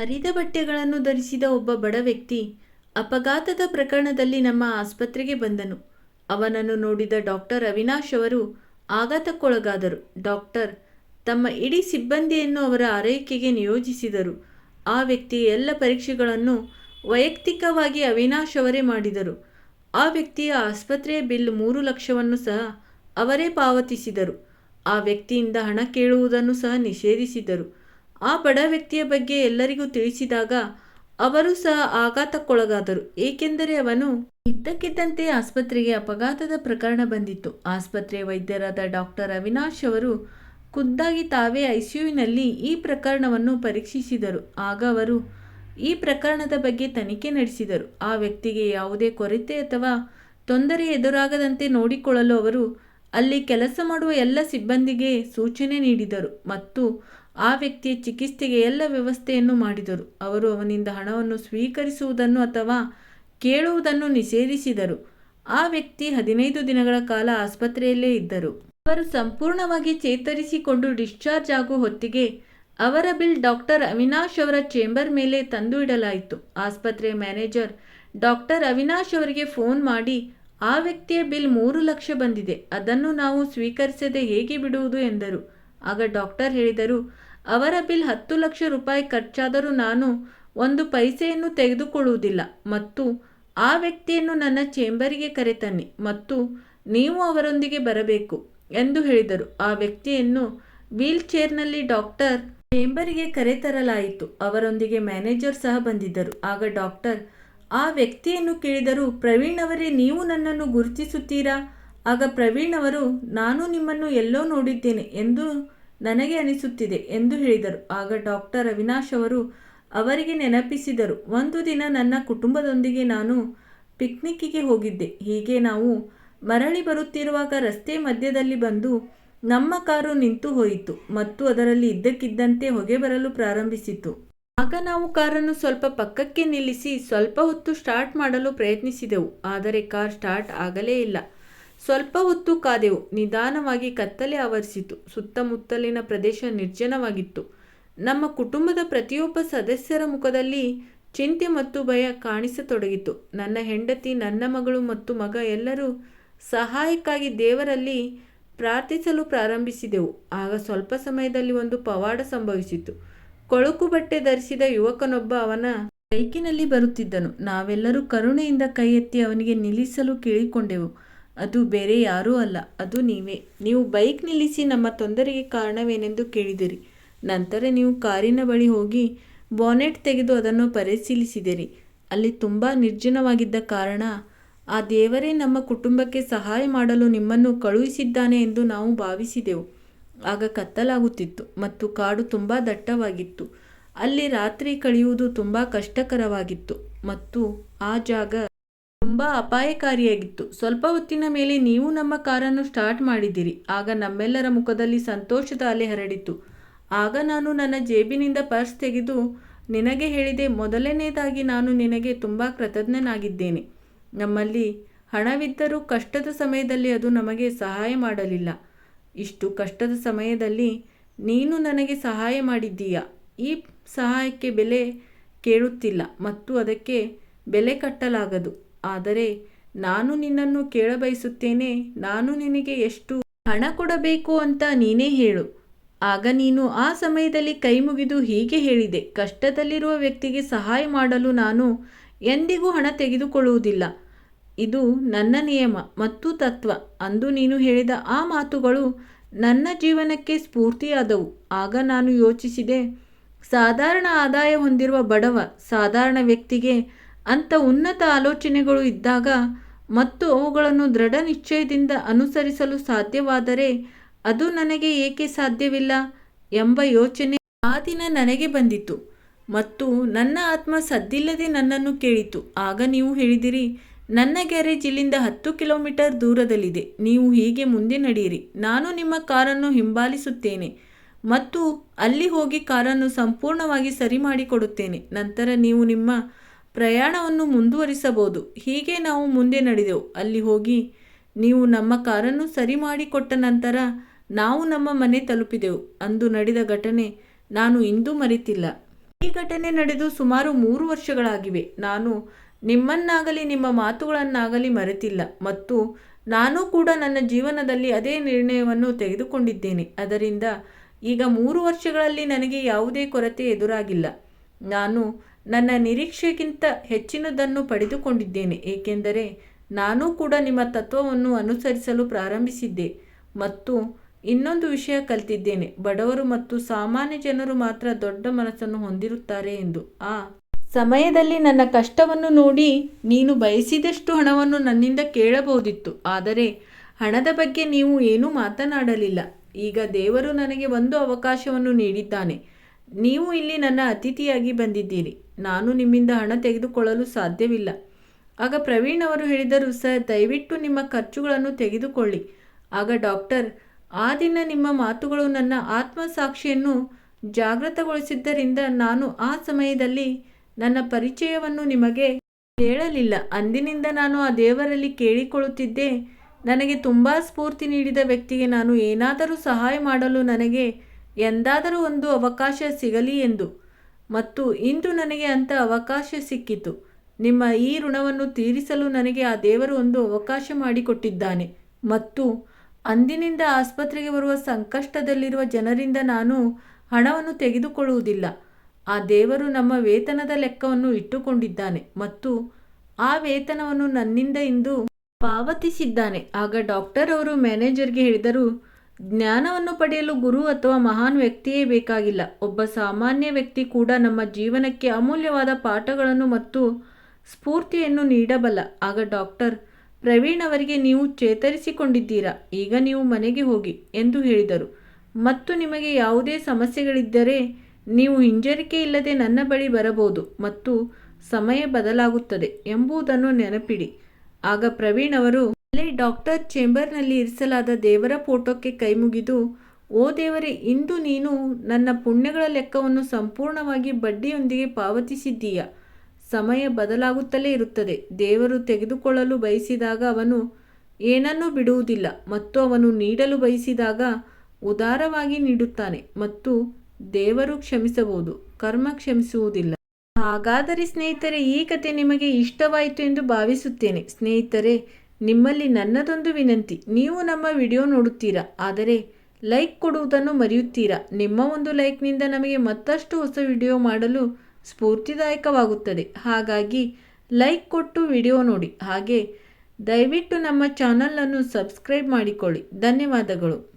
ಹರಿದ ಬಟ್ಟೆಗಳನ್ನು ಧರಿಸಿದ ಒಬ್ಬ ಬಡ ವ್ಯಕ್ತಿ ಅಪಘಾತದ ಪ್ರಕರಣದಲ್ಲಿ ನಮ್ಮ ಆಸ್ಪತ್ರೆಗೆ ಬಂದನು. ಅವನನ್ನು ನೋಡಿದ ಡಾಕ್ಟರ್ ಅವಿನಾಶ್ ಅವರು ಆಘಾತಕ್ಕೊಳಗಾದರು. ಡಾಕ್ಟರ್ ತಮ್ಮ ಇಡೀ ಸಿಬ್ಬಂದಿಯನ್ನು ಅವರ ಆರೈಕೆಗೆ ನಿಯೋಜಿಸಿದರು. ಆ ವ್ಯಕ್ತಿಯ ಎಲ್ಲ ಪರೀಕ್ಷೆಗಳನ್ನು ವೈಯಕ್ತಿಕವಾಗಿ ಅವಿನಾಶ್ ಅವರೇ ಮಾಡಿದರು. ಆ ವ್ಯಕ್ತಿಯ ಆಸ್ಪತ್ರೆಯ ಬಿಲ್ ಮೂರು ಲಕ್ಷವನ್ನು ಸಹ ಅವರೇ ಪಾವತಿಸಿದರು. ಆ ವ್ಯಕ್ತಿಯಿಂದ ಹಣ ಕೇಳುವುದನ್ನು ಸಹ ನಿಷೇಧಿಸಿದರು. ಆ ಬಡ ವ್ಯಕ್ತಿಯ ಬಗ್ಗೆ ಎಲ್ಲರಿಗೂ ತಿಳಿಸಿದಾಗ ಅವರು ಸಹ ಆಘಾತಕ್ಕೊಳಗಾದರು. ಏಕೆಂದರೆ ಅವನು ಇದ್ದಕ್ಕಿದ್ದಂತೆ ಆಸ್ಪತ್ರೆಗೆ ಅಪಘಾತದ ಪ್ರಕರಣ ಬಂದಿತ್ತು. ಆಸ್ಪತ್ರೆಯ ವೈದ್ಯರಾದ ಡಾಕ್ಟರ್ ಅವಿನಾಶ್ ಅವರು ಖುದ್ದಾಗಿ ತಾವೇ ಐಸಿಯುನಲ್ಲಿ ಈ ಪ್ರಕರಣವನ್ನು ಪರೀಕ್ಷಿಸಿದರು. ಆಗ ಅವರು ಈ ಪ್ರಕರಣದ ಬಗ್ಗೆ ತನಿಖೆ ನಡೆಸಿದರು. ಆ ವ್ಯಕ್ತಿಗೆ ಯಾವುದೇ ಕೊರತೆ ಅಥವಾ ತೊಂದರೆ ಎದುರಾಗದಂತೆ ನೋಡಿಕೊಳ್ಳಲು ಅವರು ಅಲ್ಲಿ ಕೆಲಸ ಮಾಡುವ ಎಲ್ಲ ಸಿಬ್ಬಂದಿಗೆ ಸೂಚನೆ ನೀಡಿದರು ಮತ್ತು ಆ ವ್ಯಕ್ತಿಯ ಚಿಕಿತ್ಸೆಗೆ ಎಲ್ಲ ವ್ಯವಸ್ಥೆಯನ್ನು ಮಾಡಿದರು. ಅವರು ಅವನಿಂದ ಹಣವನ್ನು ಸ್ವೀಕರಿಸುವುದನ್ನು ಅಥವಾ ಕೇಳುವುದನ್ನು ನಿಷೇಧಿಸಿದರು. ಆ ವ್ಯಕ್ತಿ ಹದಿನೈದು ದಿನಗಳ ಕಾಲ ಆಸ್ಪತ್ರೆಯಲ್ಲೇ ಇದ್ದರು. ಅವರು ಸಂಪೂರ್ಣವಾಗಿ ಚೇತರಿಸಿಕೊಂಡು ಡಿಸ್ಚಾರ್ಜ್ ಆಗುವ ಹೊತ್ತಿಗೆ ಅವರ ಬಿಲ್ ಡಾಕ್ಟರ್ ಅವಿನಾಶ್ ಅವರ ಚೇಂಬರ್ ಮೇಲೆ ತಂದು ಇಡಲಾಯಿತು ಆಸ್ಪತ್ರೆಯ ಮ್ಯಾನೇಜರ್ ಡಾಕ್ಟರ್ ಅವಿನಾಶ್ ಅವರಿಗೆ ಫೋನ್ ಮಾಡಿ, ಆ ವ್ಯಕ್ತಿಯ ಬಿಲ್ ಮೂರು ಲಕ್ಷ ಬಂದಿದೆ, ಅದನ್ನು ನಾವು ಸ್ವೀಕರಿಸದೆ ಹೇಗೆ ಬಿಡುವುದು ಎಂದರು. ಆಗ ಡಾಕ್ಟರ್ ಹೇಳಿದರು ಅವರ ಬಿಲ್ ಹತ್ತು ಲಕ್ಷ ರೂಪಾಯಿ ಖರ್ಚಾದರೂ ನಾನು ಒಂದು ಪೈಸೆಯನ್ನು ತೆಗೆದುಕೊಳ್ಳುವುದಿಲ್ಲ ಮತ್ತು ಆ ವ್ಯಕ್ತಿಯನ್ನು ನನ್ನ ಚೇಂಬರಿಗೆ ಕರೆತನ್ನಿ ಮತ್ತು ನೀವು ಅವರೊಂದಿಗೆ ಬರಬೇಕು ಎಂದು ಹೇಳಿದರು. ಆ ವ್ಯಕ್ತಿಯನ್ನು ವೀಲ್ ಚೇರ್ನಲ್ಲಿ ಡಾಕ್ಟರ್ ಚೇಂಬರಿಗೆ ಕರೆತರಲಾಯಿತು. ಅವರೊಂದಿಗೆ ಮ್ಯಾನೇಜರ್ ಸಹ ಬಂದಿದ್ದರು. ಆಗ ಡಾಕ್ಟರ್, ಆ ವ್ಯಕ್ತಿಯನ್ನು ಕೇಳಿದರು, ಪ್ರವೀಣ್ ಅವರೇ, ನೀವು ನನ್ನನ್ನು ಗುರುತಿಸುತ್ತೀರಾ? ಆಗ ಪ್ರವೀಣ್ ಅವರು, ನಾನು ನಿಮ್ಮನ್ನು ಎಲ್ಲೋ ನೋಡಿದ್ದೇನೆ ಎಂದು ನನಗೆ ಅನಿಸುತ್ತಿದೆ ಎಂದು ಹೇಳಿದರು. ಆಗ ಡಾಕ್ಟರ್ ಅವಿನಾಶ್ ಅವರು ಅವರಿಗೆ ನೆನಪಿಸಿದರು, ಒಂದು ದಿನ ನನ್ನ ಕುಟುಂಬದೊಂದಿಗೆ ನಾನು ಪಿಕ್ನಿಕ್ಕಿಗೆ ಹೋಗಿದ್ದೆ. ಹೀಗೆ ನಾವು ಮರಳಿ ಬರುತ್ತಿರುವಾಗ ರಸ್ತೆ ಮಧ್ಯದಲ್ಲಿ ಬಂದು ನಮ್ಮ ಕಾರು ನಿಂತು ಹೋಯಿತು ಮತ್ತು ಅದರಲ್ಲಿ ಇದ್ದಕ್ಕಿದ್ದಂತೆ ಹೊಗೆ ಬರಲು ಪ್ರಾರಂಭಿಸಿತು. ಆಗ ನಾವು ಕಾರನ್ನು ಸ್ವಲ್ಪ ಪಕ್ಕಕ್ಕೆ ನಿಲ್ಲಿಸಿ ಸ್ವಲ್ಪ ಹೊತ್ತು ಸ್ಟಾರ್ಟ್ ಮಾಡಲು ಪ್ರಯತ್ನಿಸಿದೆವು. ಆದರೆ ಕಾರ್ ಸ್ಟಾರ್ಟ್ ಆಗಲೇ ಇಲ್ಲ. ಸ್ವಲ್ಪ ಹೊತ್ತು ಕಾದೆವು. ನಿಧಾನವಾಗಿ ಕತ್ತಲೆ ಆವರಿಸಿತು. ಸುತ್ತಮುತ್ತಲಿನ ಪ್ರದೇಶ ನಿರ್ಜನವಾಗಿತ್ತು. ನಮ್ಮ ಕುಟುಂಬದ ಪ್ರತಿಯೊಬ್ಬ ಸದಸ್ಯರ ಮುಖದಲ್ಲಿ ಚಿಂತೆ ಮತ್ತು ಭಯ ಕಾಣಿಸತೊಡಗಿತು. ನನ್ನ ಹೆಂಡತಿ, ನನ್ನ ಮಗಳು ಮತ್ತು ಮಗ ಎಲ್ಲರೂ ಸಹಾಯಕ್ಕಾಗಿ ದೇವರಲ್ಲಿ ಪ್ರಾರ್ಥಿಸಲು ಪ್ರಾರಂಭಿಸಿದೆವು. ಆಗ ಸ್ವಲ್ಪ ಸಮಯದಲ್ಲಿ ಒಂದು ಪವಾಡ ಸಂಭವಿಸಿತು. ಕೊಳಕು ಬಟ್ಟೆ ಧರಿಸಿದ ಯುವಕನೊಬ್ಬ ಅವನ ಬೈಕಿನಲ್ಲಿ ಬರುತ್ತಿದ್ದನು. ನಾವೆಲ್ಲರೂ ಕರುಣೆಯಿಂದ ಕೈ ಎತ್ತಿ ಅವನಿಗೆ ನಿಲ್ಲಿಸಲು ಕೇಳಿಕೊಂಡೆವು. ಅದು ಬೇರೆ ಯಾರೂ ಅಲ್ಲ, ಅದು ನೀವೇ. ನೀವು ಬೈಕ್ ನಿಲ್ಲಿಸಿ ನಮ್ಮ ತೊಂದರೆಗೆ ಕಾರಣವೇನೆಂದು ಕೇಳಿದಿರಿ. ನಂತರ ನೀವು ಕಾರಿನ ಬಳಿ ಹೋಗಿ ಬಾನೆಟ್ ತೆಗೆದು ಅದನ್ನು ಪರಿಶೀಲಿಸಿದಿರಿ. ಅಲ್ಲಿ ತುಂಬ ನಿರ್ಜನವಾಗಿದ್ದ ಕಾರಣ, ಆ ದೇವರೇ ನಮ್ಮ ಕುಟುಂಬಕ್ಕೆ ಸಹಾಯ ಮಾಡಲು ನಿಮ್ಮನ್ನು ಕಳುಹಿಸಿದ್ದಾನೆ ಎಂದು ನಾವು ಭಾವಿಸಿದೆವು. ಆಗ ಕತ್ತಲಾಗುತ್ತಿತ್ತು ಮತ್ತು ಕಾಡು ತುಂಬ ದಟ್ಟವಾಗಿತ್ತು. ಅಲ್ಲಿ ರಾತ್ರಿ ಕಳೆಯುವುದು ತುಂಬ ಕಷ್ಟಕರವಾಗಿತ್ತು ಮತ್ತು ಆ ಜಾಗ ತುಂಬ ಅಪಾಯಕಾರಿಯಾಗಿತ್ತು. ಸ್ವಲ್ಪ ಹೊತ್ತಿನ ಮೇಲೆ ನೀವು ನಮ್ಮ ಕಾರನ್ನು ಸ್ಟಾರ್ಟ್ ಮಾಡಿದಿರಿ ಆಗ ನಮ್ಮೆಲ್ಲರ ಮುಖದಲ್ಲಿ ಸಂತೋಷದ ಅಲೆ ಹರಡಿತು. ಆಗ ನಾನು ನನ್ನ ಜೇಬಿನಿಂದ ಪರ್ಸ್ ತೆಗೆದು ನಿನಗೆ ಹೇಳಿದೆ ಮೊದಲನೇದಾಗಿ ನಾನು ನಿನಗೆ ತುಂಬ ಕೃತಜ್ಞನಾಗಿದ್ದೇನೆ. ನಮ್ಮಲ್ಲಿ ಹಣವಿದ್ದರೂ ಕಷ್ಟದ ಸಮಯದಲ್ಲಿ ಅದು ನಮಗೆ ಸಹಾಯ ಮಾಡಲಿಲ್ಲ. ಇಷ್ಟು ಕಷ್ಟದ ಸಮಯದಲ್ಲಿ ನೀನು ನನಗೆ ಸಹಾಯ ಮಾಡಿದ್ದೀಯ? ಈ ಸಹಾಯಕ್ಕೆ ಬೆಲೆ ಕೇಳುತ್ತಿಲ್ಲ ಮತ್ತು ಅದಕ್ಕೆ ಬೆಲೆ ಕಟ್ಟಲಾಗದು. ಆದರೆ ನಾನು ನಿನ್ನನ್ನು ಕೇಳಬಯಸುತ್ತೇನೆ, ನಾನು ನಿನಗೆ ಎಷ್ಟು ಹಣ ಕೊಡಬೇಕು ಅಂತ ನೀನೇ ಹೇಳು. ಆಗ ನೀನು ಆ ಸಮಯದಲ್ಲಿ ಕೈ ಮುಗಿದು ಹೀಗೆ ಹೇಳಿದೆ, ಕಷ್ಟದಲ್ಲಿರುವ ವ್ಯಕ್ತಿಗೆ ಸಹಾಯ ಮಾಡಲು ನಾನು ಎಂದಿಗೂ ಹಣ ತೆಗೆದುಕೊಳ್ಳುವುದಿಲ್ಲ. ಇದು ನನ್ನ ನಿಯಮ ಮತ್ತು ತತ್ವ ಅಂದು ನೀನು ಹೇಳಿದ ಆ ಮಾತುಗಳು ನನ್ನ ಜೀವನಕ್ಕೆ ಸ್ಫೂರ್ತಿಯಾದವು. ಆಗ ನಾನು ಯೋಚಿಸಿದೆ, ಸಾಧಾರಣ ಆದಾಯ ಹೊಂದಿರುವ ಬಡವ, ಸಾಧಾರಣ ವ್ಯಕ್ತಿಗೆ ಅಂಥ ಉನ್ನತ ಆಲೋಚನೆಗಳು ಇದ್ದಾಗ ಮತ್ತು ಅವುಗಳನ್ನು ದೃಢ ನಿಶ್ಚಯದಿಂದ ಅನುಸರಿಸಲು ಸಾಧ್ಯವಾದರೆ ಅದು ನನಗೆ ಏಕೆ ಸಾಧ್ಯವಿಲ್ಲ ಎಂಬ ಯೋಚನೆ ಆ ದಿನ ನನಗೆ ಬಂದಿತು ಮತ್ತು ನನ್ನ ಆತ್ಮ ಸದ್ದಿಲ್ಲದೆ ನನ್ನನ್ನು ಕೇಳಿತು. ಆಗ ನೀವು ಹೇಳಿದಿರಿ, ನನ್ನ ಗ್ಯಾರೇಜ್ ಇಲ್ಲಿಂದ ಹತ್ತು ಕಿಲೋಮೀಟರ್ ದೂರದಲ್ಲಿದೆ. ನೀವು ಹೀಗೆ ಮುಂದೆ ನಡೆಯಿರಿ. ನಾನು ನಿಮ್ಮ ಕಾರನ್ನು ಹಿಂಬಾಲಿಸುತ್ತೇನೆ ಮತ್ತು ಅಲ್ಲಿ ಹೋಗಿ ಕಾರನ್ನು ಸಂಪೂರ್ಣವಾಗಿ ಸರಿ ಮಾಡಿಕೊಡುತ್ತೇನೆ ನಂತರ ನೀವು ನಿಮ್ಮ ಪ್ರಯಾಣವನ್ನು ಮುಂದುವರಿಸಬಹುದು. ಹೀಗೆ ನಾವು ಮುಂದೆ ನಡೆದೆವು. ಅಲ್ಲಿ ಹೋಗಿ ನೀವು ನಮ್ಮ ಕಾರನ್ನು ಸರಿ ಮಾಡಿಕೊಟ್ಟ ನಂತರ ನಾವು ನಮ್ಮ ಮನೆ ತಲುಪಿದೆವು. ಅಂದು ನಡೆದ ಘಟನೆ ನಾನು ಇಂದೂ ಮರೆತಿಲ್ಲ. ಈ ಘಟನೆ ನಡೆದು ಸುಮಾರು ಮೂರು ವರ್ಷಗಳಾಗಿವೆ. ನಾನು ನಿಮ್ಮನ್ನಾಗಲಿ ನಿಮ್ಮ ಮಾತುಗಳನ್ನಾಗಲಿ ಮರೆತಿಲ್ಲ. ಮತ್ತು ನಾನು ಕೂಡ ನನ್ನ ಜೀವನದಲ್ಲಿ ಅದೇ ನಿರ್ಣಯವನ್ನು ತೆಗೆದುಕೊಂಡಿದ್ದೇನೆ. ಅದರಿಂದ ಈಗ ಮೂರು ವರ್ಷಗಳಲ್ಲಿ ನನಗೆ ಯಾವುದೇ ಕೊರತೆ ಎದುರಾಗಿಲ್ಲ. ನಾನು ನನ್ನ ನಿರೀಕ್ಷೆಗಿಂತ ಹೆಚ್ಚಿನದನ್ನು ಪಡೆದುಕೊಂಡಿದ್ದೇನೆ, ಏಕೆಂದರೆ ನಾನು ಕೂಡ ನಿಮ್ಮ ತತ್ವವನ್ನು ಅನುಸರಿಸಲು ಪ್ರಾರಂಭಿಸಿದ್ದೆ ಮತ್ತು ಇನ್ನೊಂದು ವಿಷಯ ಕಲಿತಿದ್ದೇನೆ, ಬಡವರು ಮತ್ತು ಸಾಮಾನ್ಯ ಜನರು ಮಾತ್ರ ದೊಡ್ಡ ಮನಸ್ಸನ್ನು ಹೊಂದಿರುತ್ತಾರೆ ಎಂದು. ಆ ಸಮಯದಲ್ಲಿ ನನ್ನ ಕಷ್ಟವನ್ನು ನೋಡಿ ನೀನು ಬಯಸಿದಷ್ಟು ಹಣವನ್ನು ನನ್ನಿಂದ ಕೇಳಬಹುದಿತ್ತು, ಆದರೆ ಹಣದ ಬಗ್ಗೆ ನೀವು ಏನೂ ಮಾತನಾಡಲಿಲ್ಲ. ಈಗ ದೇವರು ನನಗೆ ಒಂದು ಅವಕಾಶವನ್ನು ನೀಡಿದ್ದಾನೆ, ನೀವು ಇಲ್ಲಿ ನನ್ನ ಅತಿಥಿಯಾಗಿ ಬಂದಿದ್ದೀರಿ. ನಾನು ನಿಮ್ಮಿಂದ ಹಣ ತೆಗೆದುಕೊಳ್ಳಲು ಸಾಧ್ಯವಿಲ್ಲ. ಆಗ ಪ್ರವೀಣ್ ಅವರು ಹೇಳಿದರು, ಸರ್, ದಯವಿಟ್ಟು ನಿಮ್ಮ ಖರ್ಚುಗಳನ್ನು ತೆಗೆದುಕೊಳ್ಳಿ. ಆಗ ಡಾಕ್ಟರ್, ಆ ದಿನ ನಿಮ್ಮ ಮಾತುಗಳು ನನ್ನ ಆತ್ಮಸಾಕ್ಷಿಯನ್ನು ಜಾಗೃತಗೊಳಿಸಿದ್ದರಿಂದ ನಾನು ಆ ಸಮಯದಲ್ಲಿ ನನ್ನ ಪರಿಚಯವನ್ನು ನಿಮಗೆ ಹೇಳಲಿಲ್ಲ. ಅಂದಿನಿಂದ ನಾನು ಆ ದೇವರಲ್ಲಿ ಕೇಳಿಕೊಳ್ಳುತ್ತಿದ್ದೆ. ನನಗೆ ತುಂಬ ಸ್ಫೂರ್ತಿ ನೀಡಿದ ವ್ಯಕ್ತಿಗೆ ನಾನು ಏನಾದರೂ ಸಹಾಯ ಮಾಡಲು ನನಗೆ ಎಂದಾದರೂ ಒಂದು ಅವಕಾಶ ಸಿಗಲಿ ಎಂದು. ಮತ್ತು ಇಂದು ನನಗೆ ಅಂಥ ಅವಕಾಶ ಸಿಕ್ಕಿತು. ನಿಮ್ಮ ಈ ಋಣವನ್ನು ತೀರಿಸಲು ನನಗೆ ಆ ದೇವರು ಒಂದು ಅವಕಾಶ ಮಾಡಿಕೊಟ್ಟಿದ್ದಾನೆ. ಮತ್ತು ಅಂದಿನಿಂದ ಆಸ್ಪತ್ರೆಗೆ ಬರುವ ಸಂಕಷ್ಟದಲ್ಲಿರುವ ಜನರಿಂದ ನಾನು ಹಣವನ್ನು ತೆಗೆದುಕೊಳ್ಳುವುದಿಲ್ಲ. ಆ ದೇವರು ನಮ್ಮ ವೇತನದ ಲೆಕ್ಕವನ್ನು ಇಟ್ಟುಕೊಂಡಿದ್ದಾನೆ ಮತ್ತು ಆ ವೇತನವನ್ನು ನನ್ನಿಂದ ಇಂದು ಪಾವತಿಸಿದ್ದಾನೆ. ಆಗ ಡಾಕ್ಟರ್ ಅವರು ಮ್ಯಾನೇಜರ್ಗೆ ಹೇಳಿದರು ಜ್ಞಾನವನ್ನು ಪಡೆಯಲು ಗುರು ಅಥವಾ ಮಹಾನ್ ವ್ಯಕ್ತಿಯೇ ಬೇಕಾಗಿಲ್ಲ. ಒಬ್ಬ ಸಾಮಾನ್ಯ ವ್ಯಕ್ತಿ ಕೂಡ ನಮ್ಮ ಜೀವನಕ್ಕೆ ಅಮೂಲ್ಯವಾದ ಪಾಠಗಳನ್ನು ಮತ್ತು ಸ್ಫೂರ್ತಿಯನ್ನು ನೀಡಬಲ್ಲ. ಆಗ ಡಾಕ್ಟರ್ ಪ್ರವೀಣ್ ಅವರಿಗೆ ನೀವು ಚೇತರಿಸಿಕೊಂಡಿದ್ದೀರಾ? ಈಗ ನೀವು ಮನೆಗೆ ಹೋಗಿ ಎಂದು ಹೇಳಿದರು. ಮತ್ತು ನಿಮಗೆ ಯಾವುದೇ ಸಮಸ್ಯೆಗಳಿದ್ದರೆ ನೀವು ಹಿಂಜರಿಕೆ ಇಲ್ಲದೆ ನನ್ನ ಬಳಿ ಬರಬಹುದು ಮತ್ತು ಸಮಯ ಬದಲಾಗುತ್ತದೆ ಎಂಬುದನ್ನು ನೆನಪಿಡಿ. ಆಗ ಪ್ರವೀಣ್ ಅವರು ಅಲ್ಲೇ ಡಾಕ್ಟರ್ ಚೇಂಬರ್ನಲ್ಲಿ ಇರಿಸಲಾದ ದೇವರ ಫೋಟೋಕ್ಕೆ ಕೈಮುಗಿದು ಓ ದೇವರೇ, ಇಂದು ನೀನು ನನ್ನ ಪುಣ್ಯಗಳ ಲೆಕ್ಕವನ್ನು ಸಂಪೂರ್ಣವಾಗಿ ಬಡ್ಡಿಯೊಂದಿಗೆ ಪಾವತಿಸಿದ್ದೀಯ? ಸಮಯ ಬದಲಾಗುತ್ತಲೇ ಇರುತ್ತದೆ. ದೇವರು ತೆಗೆದುಕೊಳ್ಳಲು ಬಯಸಿದಾಗ ಅವನು ಏನನ್ನೂ ಬಿಡುವುದಿಲ್ಲ, ಮತ್ತು ಅವನು ನೀಡಲು ಬಯಸಿದಾಗ ಉದಾರವಾಗಿ ನೀಡುತ್ತಾನೆ, ಮತ್ತು ದೇವರು ಕ್ಷಮಿಸಬಹುದು, ಕರ್ಮ ಕ್ಷಮಿಸುವುದಿಲ್ಲ. ಹಾಗಾದರೆ ಸ್ನೇಹಿತರೆ, ಈ ಕತೆ ನಿಮಗೆ ಇಷ್ಟವಾಯಿತು ಎಂದು ಭಾವಿಸುತ್ತೇನೆ. ಸ್ನೇಹಿತರೆ ನಿಮ್ಮಲ್ಲಿ ನನ್ನದೊಂದು ವಿನಂತಿ. ನೀವು ನಮ್ಮ ವಿಡಿಯೋ ನೋಡುತ್ತೀರಾ? ಆದರೆ ಲೈಕ್ ಕೊಡುವುದನ್ನು ಮರೆಯುತ್ತೀರಾ? ನಿಮ್ಮ ಒಂದು ಲೈಕ್ನಿಂದ ನಮಗೆ ಮತ್ತಷ್ಟು ಹೊಸ ವಿಡಿಯೋ ಮಾಡಲು ಸ್ಫೂರ್ತಿದಾಯಕವಾಗುತ್ತದೆ. ಹಾಗಾಗಿ ಲೈಕ್ ಕೊಟ್ಟು ವಿಡಿಯೋ ನೋಡಿ. ಹಾಗೆ ದಯವಿಟ್ಟು ನಮ್ಮ ಚಾನಲನ್ನು ಸಬ್ಸ್ಕ್ರೈಬ್ ಮಾಡಿಕೊಳ್ಳಿ. ಧನ್ಯವಾದಗಳು.